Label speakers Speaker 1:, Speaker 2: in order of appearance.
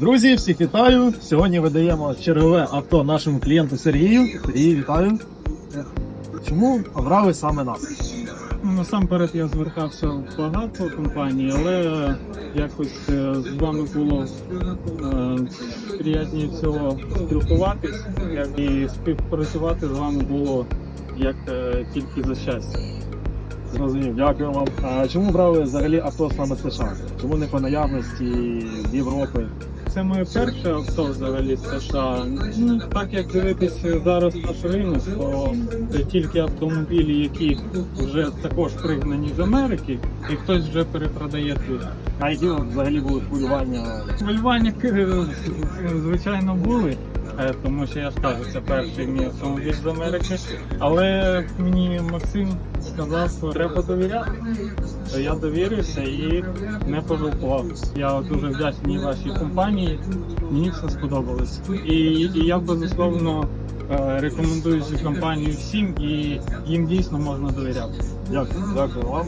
Speaker 1: Друзі, всіх вітаю! Сьогодні видаємо чергове авто нашому клієнту Сергію. Сергій, вітаю! Чому обрали саме нас?
Speaker 2: Ну, насамперед я звертався в багато компаній, але якось е, з вами було е, приємніше всього спілкуватись як і співпрацювати з вами було як е, тільки за щастя.
Speaker 1: Зрозумів, дякую вам. А чому брали взагалі авто саме з США? Чому не по наявності з Європи?
Speaker 2: Це моє перше авто взагалі з США. Ну, так як дивитися зараз наш ринок, то це тільки автомобілі, які вже також пригнані з Америки, і хтось вже перепродає тут.
Speaker 1: А які взагалі були хвилювання?
Speaker 2: Хвилювання е, звичайно були, тому що я ж кажу, це перший мій автомобіль з Америки. Але мені Максим сказав, що треба довіряти. То я довірився і не пожалкував. Я дуже вдячний вашій компанії. Мені все сподобалось. І, і я безусловно е, рекомендую цю компанію всім, і їм дійсно можна довіряти.
Speaker 1: Дякую, дякую вам.